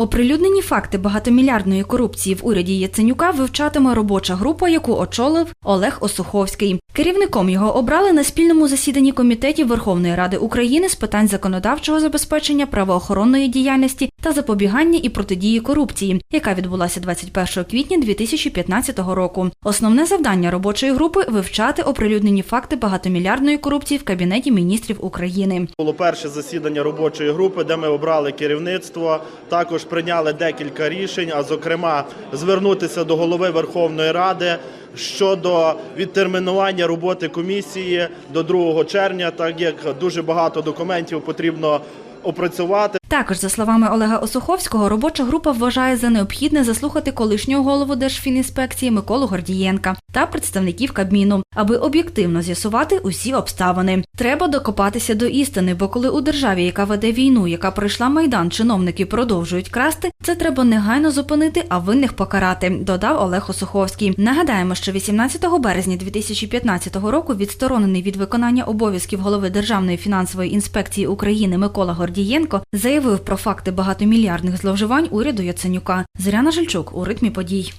Оприлюднені факти багатомільярдної корупції в уряді Яценюка вивчатиме робоча група, яку очолив Олег Осуховський. Керівником його обрали на спільному засіданні комітетів Верховної Ради України з питань законодавчого забезпечення правоохоронної діяльності та запобігання і протидії корупції, яка відбулася 21 квітня 2015 року. Основне завдання робочої групи вивчати оприлюднені факти багатомільярдної корупції в кабінеті міністрів України. Було перше засідання робочої групи, де ми обрали керівництво. Також прийняли декілька рішень, а зокрема, звернутися до голови Верховної Ради щодо відтермінування роботи комісії до 2 червня, так як дуже багато документів потрібно опрацювати. Також, за словами Олега Осуховського, робоча група вважає за необхідне заслухати колишнього голову Держфінінспекції Миколу Гордієнка та представників Кабміну, аби об'єктивно з'ясувати усі обставини. Треба докопатися до істини, бо коли у державі, яка веде війну, яка пройшла майдан, чиновники продовжують красти, це треба негайно зупинити, а винних покарати, додав Олег Осуховський. Нагадаємо, що 18 березня 2015 року відсторонений від виконання обов'язків голови Державної фінансової інспекції України Микола Гордієнко заявив про факти багатомільярдних зловживань уряду Яценюка. Зоряна Жильчук у ритмі подій.